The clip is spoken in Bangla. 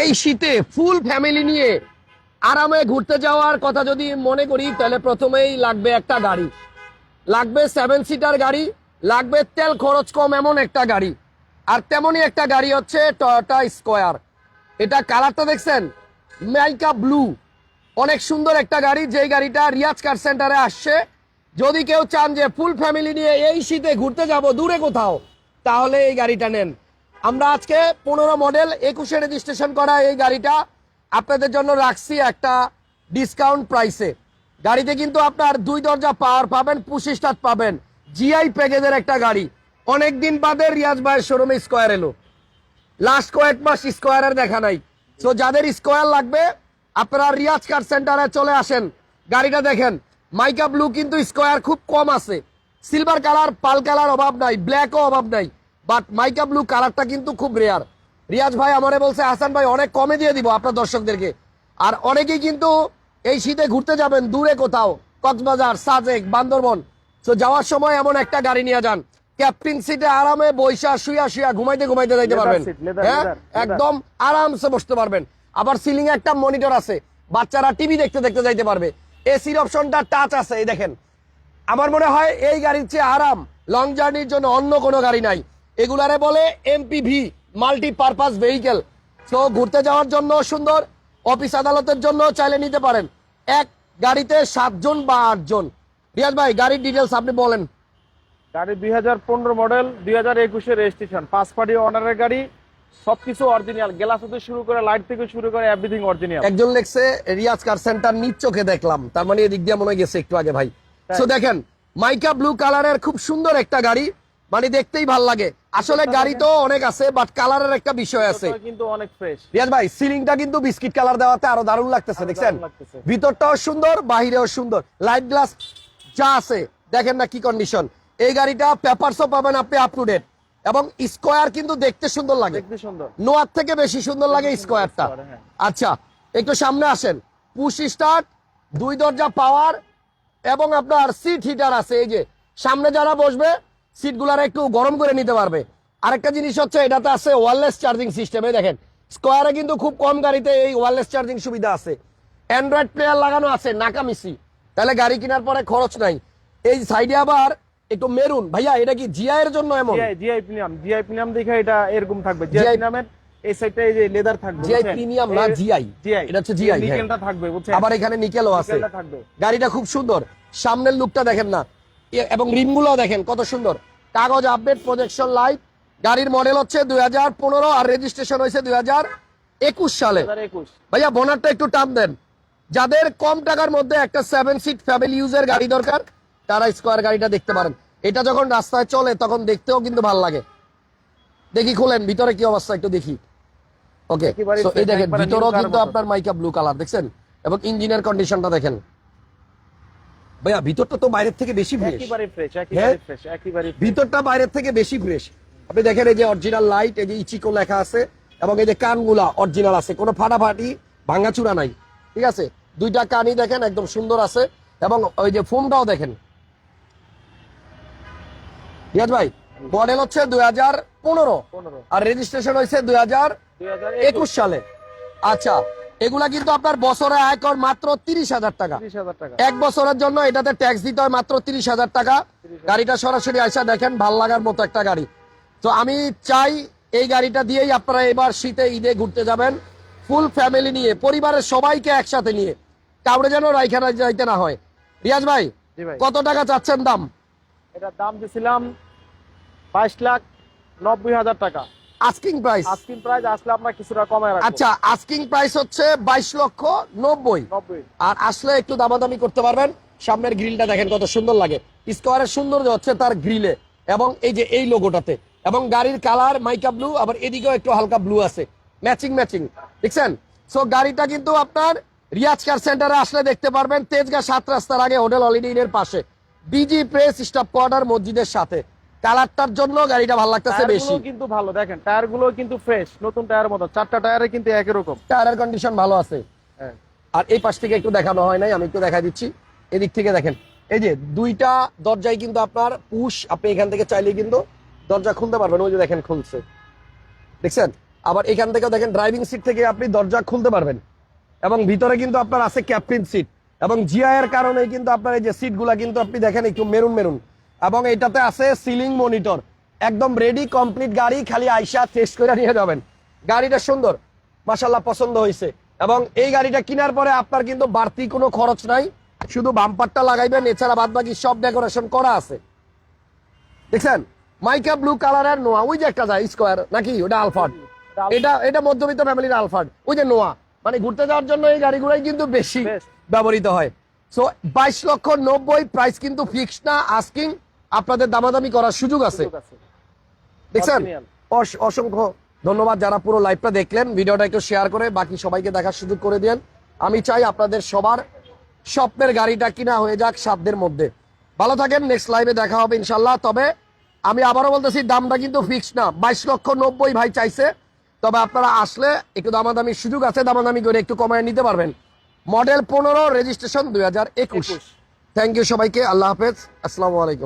এই শীতে ফুল ফ্যামিলি নিয়ে আরামে ঘুরতে যাওয়ার কথা যদি মনে করি, তাহলে প্রথমেই লাগবে একটা গাড়ি। লাগবে সেভেন সিটার গাড়ি, লাগবে তেল খরচ কম এমন একটা গাড়ি। আর তেমনই একটা গাড়ি হচ্ছে টয়োটা স্কোয়ার এটা কালারটা দেখছেন? মাইকা ব্লু অনেক সুন্দর একটা গাড়ি, যেই গাড়িটা রিয়াজ কার সেন্টারে আসছে। যদি কেউ চান যে ফুল ফ্যামিলি নিয়ে এই শীতে ঘুরতে যাব, দূরে কোথাও, তাহলে এই গাড়িটা নেন। আমরা আজকে পনেরো মডেল একুশে রেজিস্ট্রেশন করা এই গাড়িটা আপনাদের জন্য রাখছি একটা ডিসকাউন্ট প্রাইসে গাড়িতে কিন্তু আপনার দুই দরজা পাওয়ার পাবেন স্টার্ট পাবেন। জিআই প্যাকেজের একটা গাড়ি। অনেক দিন বাদে রিয়াজ ভাইয়ের শোরুমে স্কোয়ার এলো। লাস্ট কয়েক মাস স্কোয়ারের দেখা নাই। তো যাদের স্কোয়ার লাগবে, আপনারা রিয়াজ কার সেন্টারে চলে আসেন। গাড়িটা দেখেন, মাইকা ব্লু কিন্তু স্কোয়ার খুব কম আছে। সিলভার কালার পাল কালার অভাব নাই ব্ল্যাকও অভাব নাই। বাট মাইকা ব্লু কালারটা কিন্তু খুব রেয়ার রিয়াজ ভাই আমারে বলছে হাসান ভাই অনেক কমে দিয়ে দিব আপনার দর্শকদেরকে। আর অনেকেই কিন্তু এই শীতে ঘুরতে যাবেন দূরে কোথাও কক্সবাজার সাজেক বান্দরবন। তো যাওয়ার সময় এমন একটা গাড়ি নিয়ে যান। ক্যাপ্টেন সিটে আরামে বৈশা শুয়া শুয়া ঘুমাইতে ঘুমাইতে যাইতে পারবেন। হ্যাঁ। একদম আরামসে বসতে পারবেন। আবার সিলিং এ একটা মনিটর আছে। বাচ্চারা টিভি দেখতে দেখতে যাইতে পারবে। এসির অপশনটা টাচ আছে এই দেখেন। আমার মনে হয় এই গাড়ির চেয়ে আরাম লং জার্নির জন্য অন্য কোনো গাড়ি নাই। এগুলারে বলে এমপিভি মাল্টি পারপাস ভেহিকেল তো ঘুরতে যাওয়ার জন্য সুন্দর অফিস আদালতের জন্য চাইলে নিতে পারেন। এক গাড়িতে সাতজন বা আটজন। রিয়াজ ভাই গাড়ির ডিটেলস আপনি বলেন। গাড়ি দুই হাজার পনেরো মডেল দুই হাজার একুশে রেজিস্ট্রেশন পাঁচ পার্টি অনারের গাড়ি সবকিছু অরিজিনাল গ্লাস থেকে শুরু করে লাইট থেকে শুরু করে এভরিথিং অরিজিনাল একজন লেখছে রিয়াজ কার সেন্টার নিজ চোখে দেখলাম। তার মানে এদিক দিয়ে মনে গেছে একটু আগে ভাই। তো দেখেন মাইকা ব্লু কালারের খুব সুন্দর একটা গাড়ি। মানে দেখতেই ভালো লাগে। আসলে গাড়ি তো অনেক আছে বাট কালারের একটা বিষয় আছে। কিন্তু অনেক ফ্রেশ রিয়াজ ভাই সিলিংটা কিন্তু বিস্কিট কালার দেওয়াতে আরও দারুণ লাগতেছে দেখছেন? ভিতরটাও সুন্দর বাহিরেও সুন্দর। লাইট গ্লাস যা আছে দেখেন না কি কন্ডিশন এই গাড়িটা পেপারসও পাবেন আপনি আপ টু ডেট এবং স্কোয়ার কিন্তু দেখতে সুন্দর লাগে। দেখতে সুন্দর। নোয়ার থেকে বেশি সুন্দর লাগে স্কোয়ারটা হ্যাঁ। আচ্ছা একটু সামনে আসেন। পুশ স্টার্ট দুই দরজা পাওয়ার এবং আপনার সিট হিটার আছে এই যে। সামনে যারা বসবে সিটগুলার একটু গরম করে নিতে পারবে। আরেকটা জিনিস হচ্ছে এটাতে আছে ওয়ারলেস চার্জিং সিস্টেমে দেখেন। স্কোয়ারে কিন্তু খুব কম গাড়িতে এই ওয়ারলেস চার্জিং সুবিধা আছে। অ্যান্ড্রয়েড প্লেয়ার লাগানো আছে নাকামিসি তাহলে গাড়ি কেনার পরে খরচ নাই। এই সাইডে আবার একটু মেরুন। ভাইয়া এটা কি জিআই এর জন্য এমন? জিআই প্রিমিয়াম জিআই প্রিমিয়াম দেখে এটা এরকম থাকবে। জিআই প্রিমিয়ামের এই সাইডটা এই যে লেদার থাকবে জিআই প্রিমিয়াম না জিআই এটা হচ্ছে জিআই নিকেলটা থাকবে বুঝছেন? আবার এখানে নিকেলও আছে। গাড়িটা খুব সুন্দর। সামনের লুকটা দেখেন না। এবং রিমগুলো দেখেন কত সুন্দর। কাগজ আপডেট প্রজেকশন লাইট গাড়ির মডেল হচ্ছে দুই হাজার পনেরো আর রেজিস্ট্রেশন হয়েছে দুই হাজার একুশ সালে। ভাইয়া বোনারটা একটু টাপ দেন। যাদের কম টাকার মধ্যে একটা সেভেন সিট ফ্যামিলি ইউজের গাড়ি দরকার তারা স্কোয়ার গাড়িটা দেখতে পারেন। এটা যখন রাস্তায় চলে তখন দেখতেও কিন্তু ভালো লাগে। দেখি খুলেন ভিতরে কি অবস্থা একটু দেখি। ওকে এই দেখেন ভিতরেও কিন্তু আপনার মাইকা ব্লু কালার দেখছেন? এবং ইঞ্জিনের কন্ডিশনটা দেখেন। ভাইয়া ভিতরটা তো বাইরের থেকে বেশি ফ্রেশ একেবারে ফ্রেশ হ্যাঁ? একেবারে ফ্রেশ একেবারে ভিতরটা বাইরের থেকে বেশি ফ্রেশ আপনি দেখেন এই যে অরিজিনাল লাইট এই যে ইচিকো লেখা আছে এবং এই যে কানগুলা অরিজিনাল আছে কোনো ফাটাফাটি ভাঙাচুরা নাই। ঠিক আছে? দুইটা কানই দেখেন একদম সুন্দর আছে এবং ওই যে ফোমটাও দেখেন। রিয়াজ ভাই মডেল হচ্ছে দুই হাজার পনেরো। আর রেজিস্ট্রেশন হয়েছে দুই হাজার 2021 একুশ সালে। আচ্ছা এগুলা কিন্তু আপনার বছরে আয় কর মাত্র তিরিশ হাজার টাকা। এক বছরের জন্য এটাতে ট্যাক্স দিতে হয় মাত্র তিরিশ হাজার টাকা। গাড়িটা সরাসরি আইসা দেখেন ভালো লাগার মতো একটা গাড়ি। তো আমি চাই এই গাড়িটা দিয়েই আপনারা এবার শীতে ঈদে ঘুরতে যাবেন ফুল ফ্যামিলি নিয়ে পরিবারের সবাইকে একসাথে নিয়ে। কাউরে যেন রাইখানা যাইতে না হয়। রিয়াজ ভাই ভাই। কত টাকা চাচ্ছেন দাম? এটার দাম দিছিলাম বাইশ লাখ নব্বই হাজার টাকা। আস্কিং প্রাইস আজকিন প্রাইস আসলে আমরা কিছুটা কমায় রাখব। আচ্ছা আস্কিং প্রাইস হচ্ছে বাইশ লক্ষ নব্বই। নব্বই। আর আসলে একটু দামাদামি করতে পারবেন। সামনের গ্রিলটা দেখেন কত সুন্দর লাগে। স্কোয়ারের সৌন্দর্য হচ্ছে তার গ্রিলে এবং এই যে এই লোগোটাতে এবং গাড়ির কালার মাইকা ব্লু আবার এদিকেও একটু হালকা ব্লু আছে। ম্যাচিং ম্যাচিং দেখছেন? সো গাড়িটা কিন্তু আপনার রিয়াজ কার সেন্টারে আসলে দেখতে পারবেন। তেজগা সাত রাস্তার আগে হোটেল হলিডে ইনের পাশে। বিজি প্রেস স্টাফ কোয়ার্টার মসজিদের সাথে। কালারটার জন্য গাড়িটা ভালো লাগতেছে বেশি। কিন্তু ভালো দেখেন টায়ারগুলো কিন্তু ফ্রেশ নতুন টায়ার মতো। চারটা টায়ারে কিন্তু একই রকম। টায়ারের কন্ডিশন ভালো আছে। হ্যাঁ। আর এই পাশ থেকে একটু দেখানো হয় নাই আমি একটু দেখা দিচ্ছি। এদিক থেকে দেখেন এই যে দুইটা দরজায় কিন্তু আপনার পুশ আপনি এখান থেকে চাইলে কিন্তু দরজা খুলতে পারবেন ওই যে দেখেন খুলছে। দেখছেন? আবার এখান থেকে দেখেন ড্রাইভিং সিট থেকে আপনি দরজা খুলতে পারবেন। এবং ভিতরে কিন্তু আপনার আছে ক্যাপ্টেন সিট এবং জিআই এর কারণে কিন্তু আপনার এই যে সিটগুলা কিন্তু আপনি দেখেন একটু মেরুন মেরুন এবং এটাতে আছে সিলিং মনিটর একদম রেডি কমপ্লিট গাড়ি খালি আইসা টেস্ট করে নিয়ে যাবেন। গাড়িটা সুন্দর মাসাল্লাহ পছন্দ হয়েছে এবং এই গাড়িটা কেনার পরে আপনার কিন্তু বাড়তি কোনো খরচ নাই। শুধু বাম্পারটা লাগাইবেন এছাড়া বাদ বাকি সব ডেকোরেশন করা আছে। দেখছেন? মাইকা ব্লু কালারের নোয়া। ওই যে একটা যায় স্কোয়ার নাকি? ওটা আলফার্ড এটা এটা মধ্যবিত্ত ফ্যামিলির আলফার্ড ওই যে নোয়া। মানে ঘুরতে যাওয়ার জন্য এই গাড়িগুলোই কিন্তু বেশি ব্যবহৃত হয়। সো বাইশ লক্ষ নব্বই প্রাইস কিন্তু ফিক্স না আস্কিং আপনাদের দামাদামি করার সুযোগ আছে। দেখছেন? অস- অসংখ্য ধন্যবাদ যারা পুরো লাইভটা দেখলেন। ভিডিওটা একটু শেয়ার করে বাকি সবাইকে দেখার সুযোগ করে দেন আমি চাই আপনাদের সবার স্বপ্নের গাড়িটা কিনা হয়ে যাক সাধ্যের মধ্যে। ভালো থাকেন নেক্সট লাইভে দেখা হবে ইনশাল্লাহ তবে আমি আবারও বলতেছি দামটা কিন্তু ফিক্স না। বাইশ লক্ষ নব্বই ভাই চাইছে। তবে আপনারা আসলে একটু দামাদামির সুযোগ আছে দামাদামি করে একটু কমায় নিতে পারবেন। মডেল পনেরো রেজিস্ট্রেশন দুই হাজার একুশ। একুশ। থ্যাংক ইউ সবাইকে আল্লাহ হাফেজ। আসসালামু আলাইকুম।